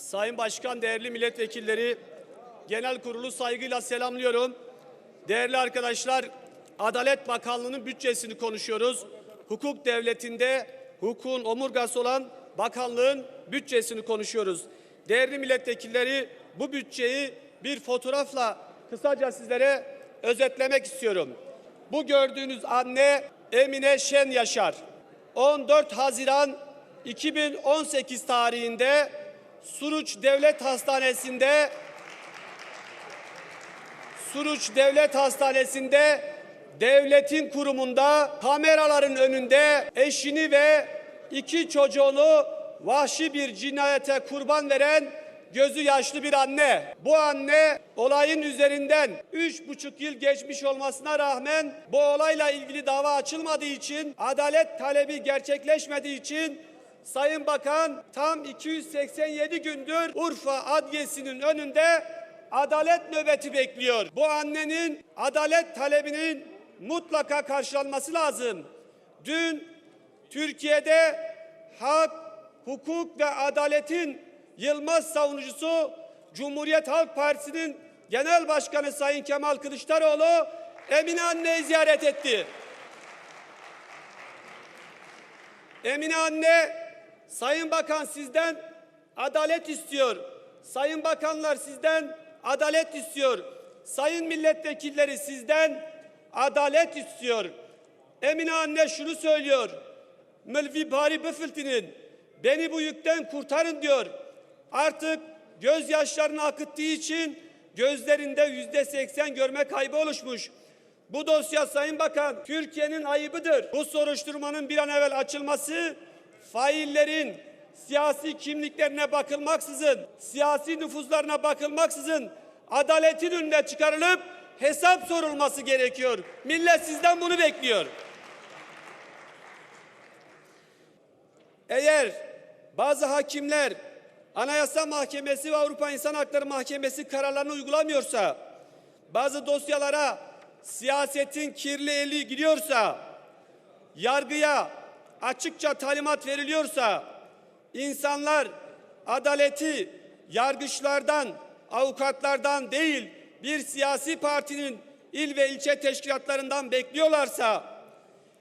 Sayın Başkan, değerli milletvekilleri, genel kurulu saygıyla selamlıyorum. Değerli arkadaşlar, Adalet Bakanlığı'nın bütçesini konuşuyoruz. Hukuk devletinde hukukun omurgası olan bakanlığın bütçesini konuşuyoruz. Değerli milletvekilleri, bu bütçeyi bir fotoğrafla kısaca sizlere özetlemek istiyorum. Bu gördüğünüz anne Emine Şen Yaşar. 14 Haziran 2018 tarihinde Suruç Devlet Hastanesi'nde Suruç Devlet Hastanesi'nde devletin kurumunda kameraların önünde eşini ve iki çocuğunu vahşi bir cinayete kurban veren gözü yaşlı bir anne. Bu anne olayın üzerinden üç buçuk yıl geçmiş olmasına rağmen bu olayla ilgili dava açılmadığı için adalet talebi gerçekleşmediği için Sayın Bakan tam 287 gündür Urfa Adliyesi'nin önünde adalet nöbeti bekliyor. Bu annenin adalet talebinin mutlaka karşılanması lazım. Dün Türkiye'de hak, hukuk ve adaletin yılmaz savunucusu Cumhuriyet Halk Partisi'nin Genel Başkanı Sayın Kemal Kılıçdaroğlu Emine Anne'yi ziyaret etti. Emine Anne, Sayın Bakan sizden adalet istiyor. Sayın Bakanlar sizden adalet istiyor. Sayın milletvekilleri sizden adalet istiyor. Emine Anne şunu söylüyor. Mülvi Bari Büfültü'nün beni bu yükten kurtarın diyor. Artık gözyaşlarını akıttığı için gözlerinde yüzde seksen görme kaybı oluşmuş. Bu dosya Sayın Bakan Türkiye'nin ayıbıdır. Bu soruşturmanın bir an evvel açılması faillerin siyasi kimliklerine bakılmaksızın, siyasi nüfuzlarına bakılmaksızın adaletin önüne çıkarılıp hesap sorulması gerekiyor. Millet sizden bunu bekliyor. Eğer bazı hakimler Anayasa Mahkemesi ve Avrupa İnsan Hakları Mahkemesi kararlarını uygulamıyorsa, bazı dosyalara siyasetin kirli eli gidiyorsa, yargıya açıkça talimat veriliyorsa, insanlar adaleti yargıçlardan, avukatlardan değil, bir siyasi partinin il ve ilçe teşkilatlarından bekliyorlarsa,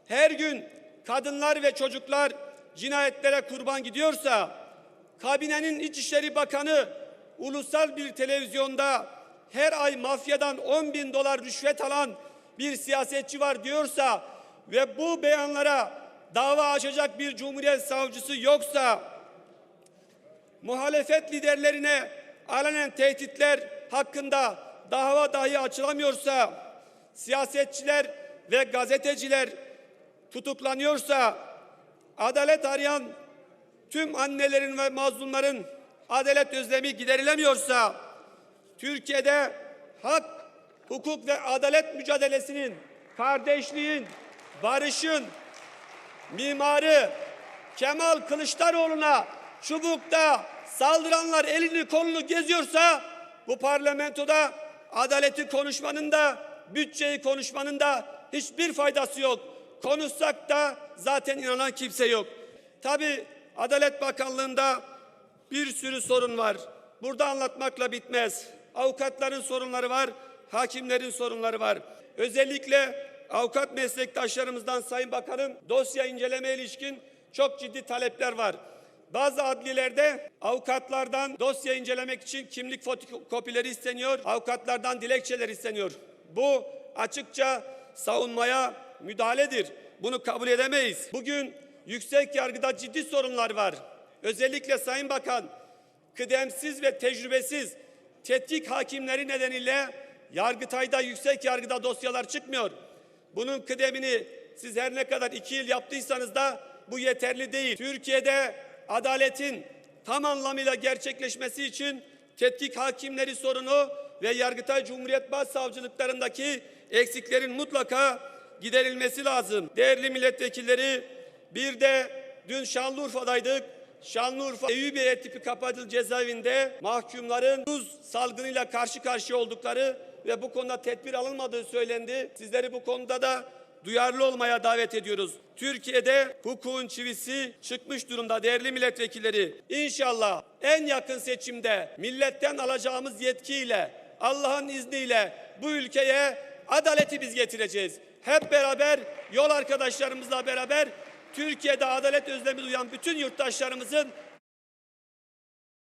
her gün kadınlar ve çocuklar cinayetlere kurban gidiyorsa, kabinenin İçişleri Bakanı ulusal bir televizyonda her ay mafyadan 10 bin dolar rüşvet alan bir siyasetçi var diyorsa ve bu beyanlara dava açacak bir cumhuriyet savcısı yoksa muhalefet liderlerine alenen tehditler hakkında dava dahi açılamıyorsa siyasetçiler ve gazeteciler tutuklanıyorsa adalet arayan tüm annelerin ve mazlumların adalet özlemi giderilemiyorsa Türkiye'de hak, hukuk ve adalet mücadelesinin, kardeşliğin, barışın mimarı Kemal Kılıçdaroğlu'na çubukta saldıranlar elini kolunu geziyorsa bu parlamentoda adaleti konuşmanın da bütçeyi konuşmanın da hiçbir faydası yok. Konuşsak da zaten inanan kimse yok. Tabi Adalet Bakanlığı'nda bir sürü sorun var. Burada anlatmakla bitmez. Avukatların sorunları var, hakimlerin sorunları var. Özellikle avukat meslektaşlarımızdan Sayın Bakanım dosya inceleme ilişkin çok ciddi talepler var. Bazı adlilerde avukatlardan dosya incelemek için kimlik fotokopileri isteniyor, avukatlardan dilekçeler isteniyor. Bu açıkça savunmaya müdahaledir. Bunu kabul edemeyiz. Bugün yüksek yargıda ciddi sorunlar var. Özellikle Sayın Bakan kıdemsiz ve tecrübesiz tetkik hakimleri nedeniyle Yargıtay'da yüksek yargıda dosyalar çıkmıyor. Bunun kıdemini siz her ne kadar iki yıl yaptıysanız da bu yeterli değil. Türkiye'de adaletin tam anlamıyla gerçekleşmesi için tetkik hakimleri sorunu ve Yargıtay Cumhuriyet Başsavcılıklarındaki eksiklerin mutlaka giderilmesi lazım. Değerli milletvekilleri bir de dün Şanlıurfa'daydık. Şanlıurfa Eyüpiye tipi kapatılı cezaevinde mahkumların tuz salgınıyla karşı karşıya oldukları ve bu konuda tedbir alınmadığı söylendi. Sizleri bu konuda da duyarlı olmaya davet ediyoruz. Türkiye'de hukukun çivisi çıkmış durumda değerli milletvekilleri. İnşallah en yakın seçimde milletten alacağımız yetkiyle Allah'ın izniyle bu ülkeye adaleti biz getireceğiz. Hep beraber yol arkadaşlarımızla beraber Türkiye'de adalet özlemi duyan bütün yurttaşlarımızın